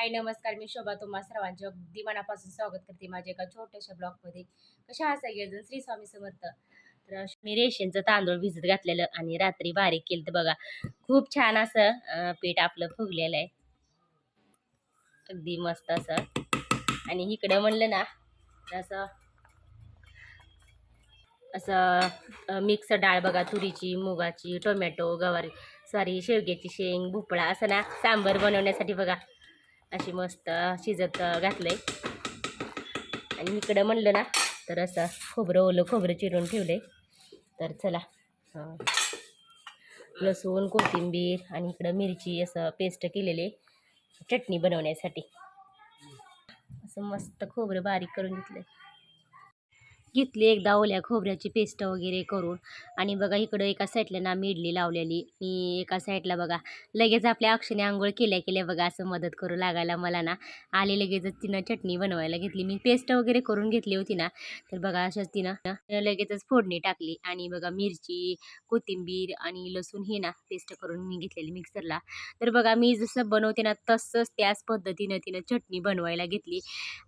हाय नमस्कार. मी शोभा. तुम्हा सर्वांचे अगदी मनापासून स्वागत करते माझ्या एका छोट्याशा ब्लॉगमध्ये. कशा आहात सगळेजण? श्री स्वामी समर्थ. तर मी रेशनचं तांदूळ भिजत घातलेलं आणि रात्री बारीक केलं तर बघा. खूप छान असं पीठ आपलं फुगलेलं आहे. अगदी मस्त असं. आणि इकडं म्हणलं ना असं असं मिक्स डाळ बघा तुरीची मुगाची टोमॅटो गवारी सॉरी शेवग्याची शेंग भोपळा असं ना सांबर बनवण्यासाठी बघा. अशी मस्त शिजत घातलंय. आणि इकडं म्हणलं ना तर असं खोबरं ओलं खोबरं चिरून ठेवलंय. तर चला. लसूण कोथिंबीर आणि इकडं मिरची असं पेस्ट केलेले चटणी बनवण्यासाठी. असं मस्त खोबरं बारीक करून घेतलंय. घेतली एकदा ओल्या खोबऱ्याची पेस्ट वगैरे करून. आणि बघा इकडं एका साईडला ना मी इडली लावलेली. मी एका साईडला बघा लगेच आपल्या अक्षने आंघोळ केल्या केल्या बघा असं मदत करू लागायला मला ना. आले लगेचच तिनं चटणी बनवायला घेतली. मी पेस्ट वगैरे करून घेतली होती ना तर बघा अशाच तिनं लगेचच फोडणी टाकली. आणि बघा मिरची कोथिंबीर आणि लसूण हे ना पेस्ट करून मी घेतलेली मिक्सरला. तर बघा मी जसं बनवते ना तसंच त्याच पद्धतीनं तिनं चटणी बनवायला घेतली.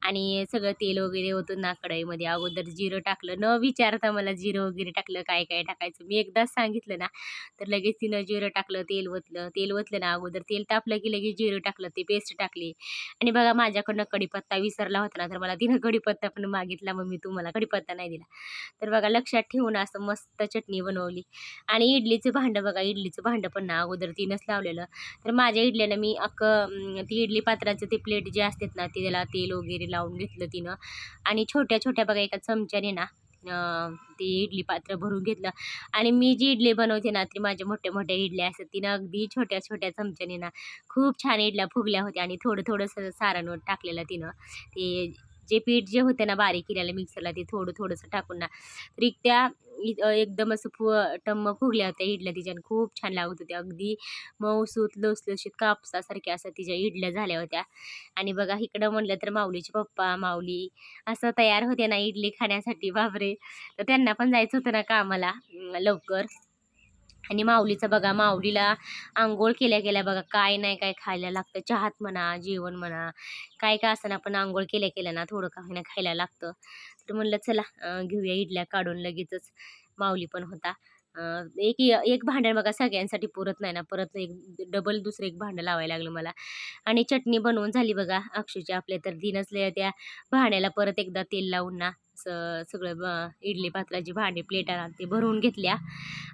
आणि सगळं तेल वगैरे होतं ना कढईमध्ये अगोदर जिरं टाकलं. न विचारता मला जिरं वगैरे टाकलं काय काय टाकायचं. मी एकदाच सांगितलं ना तर लगेच तिनं जिरं टाकलं तेल ओतलं. तेल ओतलं ना अगोदर तेल तापलं की लगेच जिरं टाकलं ते पेस्ट टाकली. आणि बघा माझ्याकडनं कढीपत्ता विसरला होता ना तर मला तिनं कढीपत्ता पण मागितला. मग मी तुम्हाला कढीपत्ता नाही दिला. तर बघा लक्षात ठेवून असं मस्त चटणी बनवली. आणि इडलीचं भांडं बघा इडलीचं भांडं पण ना अगोदर तिनंच लावलेलं. तर माझ्या इडल्यानं मी अक्क ती इडली पात्राचं ते प्लेट जे असतात ना ते त्याला तेल वगैरे लावून घेतलं तिनं. आणि छोट्या छोट्या बघा एका चमच्या चमच्याने ना ते इडली पात्र भरून घेतलं. आणि मी जी इडली बनवते ना ती माझ्या मोठ्या मोठ्या इडल्या असतात. तिनं अगदी छोट्या छोट्या चमच्याने ना खूप छान इडल्या फुगल्या होत्या आणि थोडं थोडंसं सारण टाकलेलं तिनं. ते जे पीठ जे होतं ना बारीक केलेलं मिक्सरला ते थोडं थोडंसं टाकून ना तरी त्या एकदम असं फु टम्म फुगल्या होत्या इडल्या तिच्या खूप छान लागत होत्या. अगदी मऊसूत लसलशीत कापसासारख्या असं तिच्या इडल्या झाल्या होत्या. आणि बघा इकडं म्हणलं तर माऊलीचे पप्पा माऊली असं तयार होते ना इडली खाण्यासाठी. बापरे! तर त्यांना पण जायचं होतं ना कामाला लवकर. आणि माऊलीचं बघा माऊलीला आंघोळ केल्या केल्या बघा काय नाही काय खायला लागतं. चहात म्हणा जेवण म्हणा काय काय असं आपण आंघोळ केल्या केल्या ना थोडं काही ना खायला लागतं. तर म्हणलं चला घेऊया इडल्या काढून लगेचच. माऊली पण होता. एक एक भांडण बघा सगळ्यांसाठी पुरत नाही ना. परत एक डबल दुसरं एक भांडं लावायला लागलं मला. आणि चटणी बनवून झाली बघा अक्षूची आपल्या तर ती त्या भांड्याला परत एकदा तेल लावून ना स सगळं ब- इडली पात्राची भांडी प्लेटा ते भरून घेतल्या.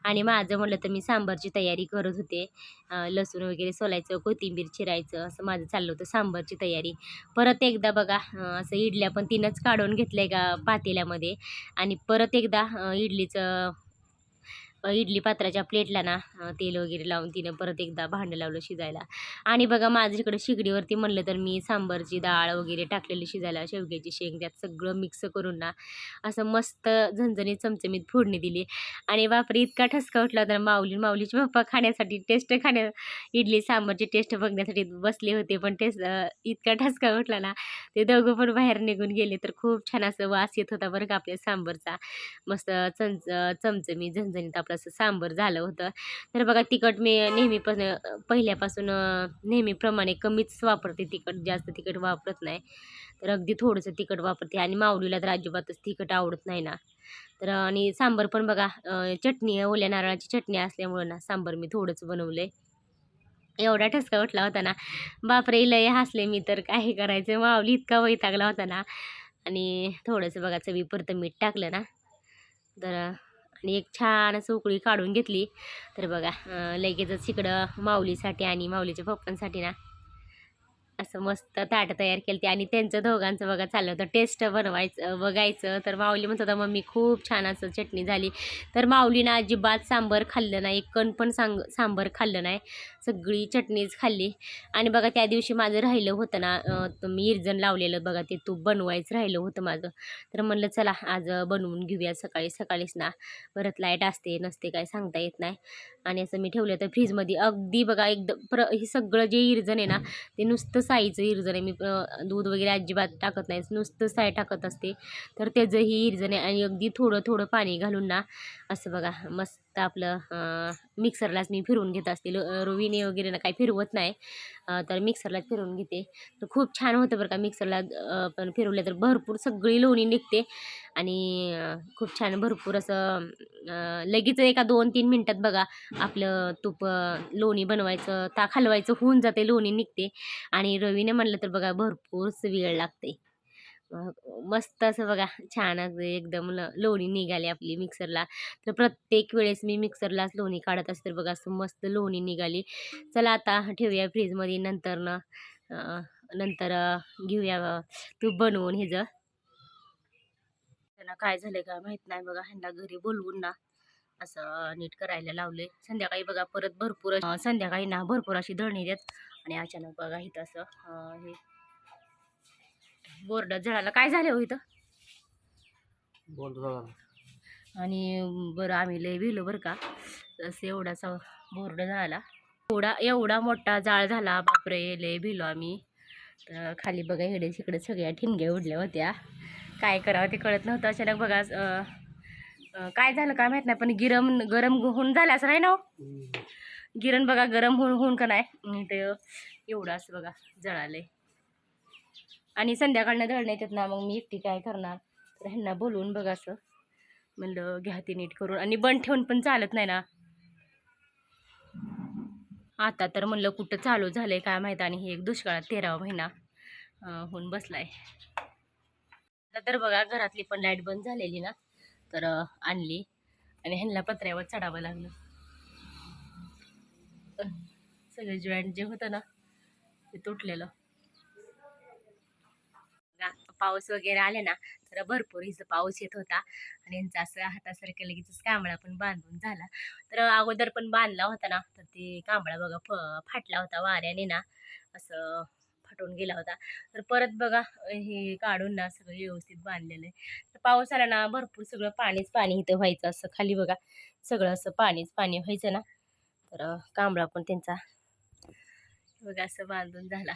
आणि माझं म्हटलं तर मी सांबारची तयारी करत होते. लसूण वगैरे सोलायचं कोथिंबीर चिरायचं असं माझं चाललं होतं सांबारची तयारी. परत एकदा बघा असं इडल्या पण तिनंच काढून घेतलं का पातेल्यामध्ये. आणि परत एकदा इडलीचं इडली पात्राच्या प्लेटला ना तेल वगैरे लावून तिनं परत एकदा भांडं लावलं शिजायला. आणि बघा माझ्या इकडं शिगडीवरती म्हणलं तर मी सांबारची डाळ वगैरे टाकलेली शिजायला शेवग्याची शेंग त्यात सगळं मिक्स करून ना असं मस्त झणझणीत चमचमीत फोडणी दिली. आणि बापरे इतका ठसका उठला होता माऊली माऊलीचे पप्पा खाण्यासाठी टेस्ट खाण्या इडली सांबारची टेस्ट बघण्यासाठी बसले होते पण टेस्ट इतका ठसका उठला ना ते दोघं पण बाहेर निघून गेले तर खूप छान असं वास येत होता बरं का आपल्या सांबरचा. मस्त चमच चमचमी झणझणीत आपला असं सांबर झालं होतं. तर बघा तिखट मी नेहमीपासून पहिल्यापासून नेहमीप्रमाणे कमीच वापरते तिखट जास्त तिखट वापरत नाही. तर अगदी थोडंसं तिखट वापरते आणि माऊलीला तर अजिबातच तिखट आवडत नाही ना. तर आणि सांबर पण बघा चटणी ओल्या नारळाची चटणी असल्यामुळं ना सांबर मी थोडंच बनवलं आहे एवढा ठसका उठला होता ना. बापरे लय हसले मी तर काय करायचं? माऊली इतका वैतागला होता ना. आणि थोडंसं बघा चवी परतं मीठ टाकलं ना. तर आणि एक छान असं उकळी काढून घेतली. तर बघा लगेचच इकडं माऊलीसाठी आणि माऊलीच्या पप्पांसाठी ना असं मस्त ताट तयार केलं ते आणि त्यांचं दोघांचं बघा चाललं होतं टेस्ट बनवायचं बघायचं. तर माऊली म्हणत होता मम्मी खूप छान असं चटणी झाली. तर माऊलीनं अजिबात सांबर खाल्लं नाही एक कण पण सांग सांबर खाल्लं नाही. सगळी चटणीच खाल्ली. आणि बघा त्या दिवशी माझं राहिलं होतं ना मी इरजण लावलेलं बघा ते तूप बनवायचं राहिलं होतं माझं. तर म्हणलं चला आज बनवून घेऊया सकाळी सकाळीच ना. परत लाइट असते नसते काय सांगता येत नाही. आणि असं मी ठेवलं तर फ्रीजमध्ये. अगदी बघा एकदम प्र हे सगळं जे इरजण आहे ना ते नुसतं साईचं इरजण आहे. मी दूध वगैरे अजिबात टाकत नाही. नुसतं साय टाकत असते. तर त्याचंही इरजन आहे. आणि अगदी थोडं थोडं पाणी घालून ना असं बघा मस्त तर आपलं मिक्सरलाच मी फिरवून घेत असते. लो- वगैरे ना काही फिरवत नाही. तर मिक्सरलाच फिरवून घेते. तर खूप छान होतं बरं का मिक्सरला पण फिरवलं तर भरपूर सगळी लोणी निघते. आणि खूप छान भरपूर असं लगेच एका दोन तीन मिनटात बघा आपलं तूप लोणी बनवायचं ताक हलवायचं होऊन जाते लोणी निघते. आणि रवीने म्हणलं तर बघा भरपूरच वेळ लागते. मस्त असं बघा छान अगदी एकदम ल लोणी निघाली आपली मिक्सरला तर प्रत्येक वेळेस मी मिक्सरलाच लोणी काढत असते बघा असं मस्त लोणी निघाली. चला आता ठेवूया फ्रीजमध्ये नंतर ना नंतर घेऊया तू तूप बनवून ह्याचं त्यांना काय झालं का माहीत नाही बघा ह्यांना घरी बोलवून ना असं नीट करायला लावले संध्याकाळी बघा परत भरपूर संध्याकाळी ना भरपूर अशी दळणी देत आणि अचानक बघा इथं असं हे बोर्ड जळालं काय झालं हो इथं? आणि बरं आम्ही लय भिलो बरं का. असं एवढासा बोर्ड झाला. एवढा एवढा मोठा जाळ झाला. बापरे लय भिलो आम्ही. तर खाली बघा इकडे तिकडे सगळ्या ठिणग्या उडल्या होत्या. काय करावं ते कळत नव्हतं. अचानक बघा काय झालं काय माहीत नाही. पण गिरम गरम होऊन झालं असं नाही ना हो? गिरण बघा गरम होऊन होऊन का नाही. ते एवढं असं बघा जळालंय. आणि संध्याकाळनं दळणं येतात ना मग मी एकटी काय करणार? तर ह्यांना बोलवून बघा असं. म्हणलं घ्या ते नीट करून. आणि बंद ठेवून पण चालत नाही ना. आता तर म्हणलं कुठं चालू झालंय काय माहीत आणि हे एक दुष्काळात तेरावा महिना होऊन बसलाय. आता तर बघा घरातली पण लाइट बंद झालेली ना तर आणली. आणि ह्यांना पत्र्यावर चढावं लागलं. अं, सगळे जॉईंट जे होतं ना ते तुटलेलं. पाऊस वगैरे आले ना तर भरपूर इथं पाऊस येत होता. आणि यांचा असं हातासारखं लगेच कांबळा पण बांधून झाला. तर अगोदर पण बांधला होता ना तर ते कांबळा बघा फ फाटला होता वाऱ्याने ना असं फाटून गेला होता. तर परत बघा हे काढून ना सगळं व्यवस्थित बांधलेलं आहे. तर पाऊस आला ना भरपूर सगळं पाणीच पाणी इथं व्हायचं असं खाली बघा सगळं असं पाणीच पाणी व्हायचं ना. तर कांबळा पण त्यांचा बघा असं बांधून झाला.